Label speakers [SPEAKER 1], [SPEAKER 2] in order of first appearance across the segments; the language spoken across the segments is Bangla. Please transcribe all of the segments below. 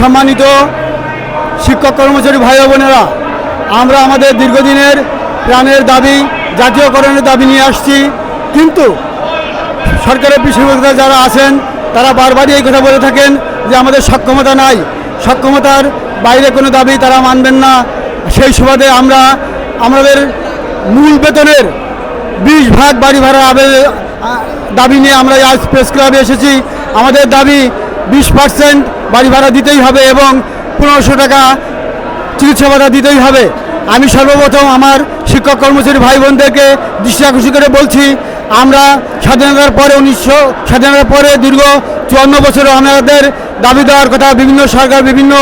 [SPEAKER 1] সম্মানিত শিক্ষক কর্মচারী ভাই বোনেরা, আমরা আমাদের দীর্ঘদিনের প্রাণের দাবি, জাতীয়করণের দাবি নিয়ে আসছি। কিন্তু সরকারের বিশ্ববিদ্যালয় যারা আছেন, তারা বারবারই এই কথা বলে থাকেন যে আমাদের সক্ষমতা নাই। সক্ষমতার বাইরে কোনো দাবি তারা মানবেন না। সেই সুবাদে আমরা আমাদের মূল বেতনের বিশ ভাগ বাড়ি ভাড়া দাবি নিয়ে আমরা আজ প্রেস ক্লাবে এসেছি। আমাদের দাবি বিশ পার্সেন্ট বাড়ি ভাড়া দিতেই হবে এবং পনেরোশো টাকা চিকিৎসা ভাতা দিতেই হবে। আমি সর্বপ্রথম আমার শিক্ষক কর্মচারী ভাই বোনদেরকে দৃষ্টি আকর্ষণ করে বলছি, আমরা স্বাধীনতার পরে উনিশশো, স্বাধীনতার পরে দীর্ঘ চুয়ান্ন বছরে আমাদের দাবি দেওয়ার কথা, বিভিন্ন সরকার, বিভিন্ন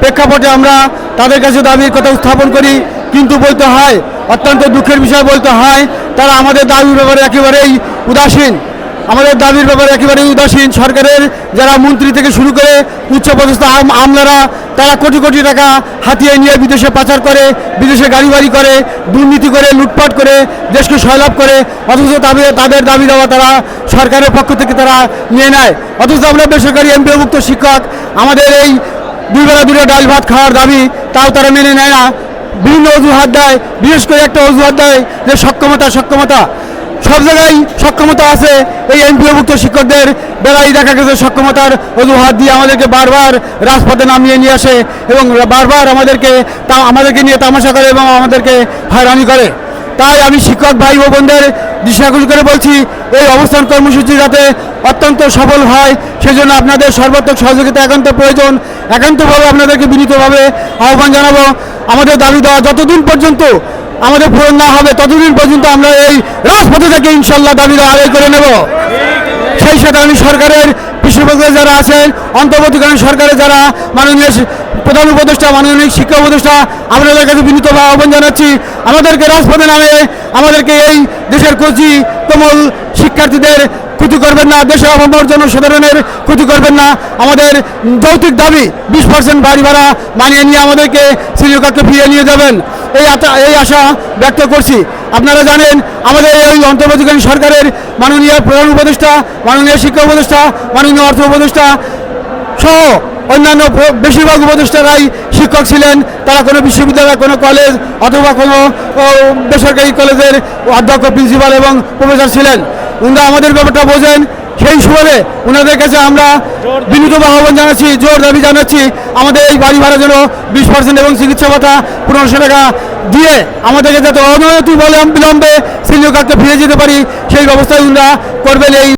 [SPEAKER 1] প্রেক্ষাপটে আমরা তাদের কাছে দাবির কথা উত্থাপন করি। কিন্তু বলতে হয়, অত্যন্ত দুঃখের বিষয় বলতে হয়, তারা আমাদের দাবির ব্যাপারে একেবারেই উদাসীন। আমাদের দাবির ব্যাপারে একেবারেই উদাসীন সরকারের যারা মন্ত্রী থেকে শুরু করে উচ্চপদস্থ আম- আমলারা, তারা কোটি কোটি টাকা হাতিয়ে নিয়ে বিদেশে পাচার করে, বিদেশে গাড়ি বাড়ি করে, দুর্নীতি করে, লুটপাট করে, দেশকে সয়লাভ করে, অথচ তাদের তাদের দাবি দেওয়া তারা সরকারের পক্ষ থেকে তারা নিয়ে নেয়। অথচ আমরা বেসরকারি এমপিওভুক্ত শিক্ষক, আমাদের এই দুই বেলা দুটো ডাল ভাত খাওয়ার দাবি, তাও তারা মেনে নেয় না। বিভিন্ন অজুহাত দেয়, বিশেষ করে একটা অজুহাত দেয় যে সক্ষমতা সক্ষমতা। সব জায়গায় সক্ষমতা আছে। এই এমপিওভুক্ত শিক্ষকদের বেলায় দেখা গেছে সক্ষমতার অজুহাত দিয়ে আমাদেরকে বারবার রাজপথে নামিয়ে নিয়ে আসে এবং বারবার আমাদেরকে তা আমাদেরকে নিয়ে তামাশা করে এবং আমাদেরকে হয়রানি করে। তাই আমি শিক্ষক ভাই ও বোনদের দিশাকুশ করে বলছি, এই অবস্থান কর্মসূচি যাতে অত্যন্ত সফল হয়, সেজন্য আপনাদের সর্বাত্মক সহযোগিতা একান্ত প্রয়োজন। একান্তভাবে আপনাদেরকে বিনীতভাবে আহ্বান জানাব। আমাদের দাবি দেওয়া, যতদিন পর্যন্ত আমাদের পূরণ না হবে, ততদিন পর্যন্ত আমরা এই রাজপথে থেকে ইনশাল্লাহ দাবি আদায় করে নেব। সেই সাথে আমি সরকারের বিশ্ববিদ্যালয়ে যারা আছেন, অন্তর্বর্তীকালীন সরকারের যারা মাননীয় প্রধান উপদেষ্টা, মাননীয় শিক্ষা উপদেষ্টা, আপনাদের কাছে বিনীত আহ্বান জানাচ্ছি, আমাদেরকে রাজপথে নামে, আমাদেরকে এই দেশের কচি, কোমল শিক্ষার্থীদের ক্ষতি করবেন না, দেশের অভাবর সাধারণের ক্ষতি করবেন না। আমাদের যৌতিক দাবি বিশ পার্সেন্ট বাড়ি ভাড়া মানিয়ে নিয়ে আমাদেরকে শ্রীলঙ্কাকে ফিরিয়ে নিয়ে যাবেন। এই এই আশা ব্যক্ত করছি। আপনারা জানেন, আমাদের এই অন্তর্বর্তীকালীন সরকারের মাননীয় প্রধান উপদেষ্টা, মাননীয় শিক্ষা উপদেষ্টা, মাননীয় অর্থ উপদেষ্টা সহ অন্যান্য বেশিরভাগ উপদেষ্টারাই শিক্ষক ছিলেন। তারা কোনো বিশ্ববিদ্যালয়, কোনো কলেজ অথবা কোনো বেসরকারি কলেজের অধ্যক্ষ, প্রিন্সিপাল এবং প্রফেসর ছিলেন। উনারা আমাদের ব্যাপারটা বোঝেন। সেই সুবাদে ওনাদের কাছে আমরা বিনীত আহ্বান জানাচ্ছি, জোর দাবি জানাচ্ছি। আমাদের এই বাড়ি ভাড়া যেন বিশ পার্সেন্ট এবং চিকিৎসা ভাতা পনেরোশো টাকা দিয়ে আমাদেরকে যাতে অনতি বলে বিলম্বে শ্রীলঙ্কাকে ফিরে যেতে পারি, সেই ব্যবস্থায় ওনারা করবেন এই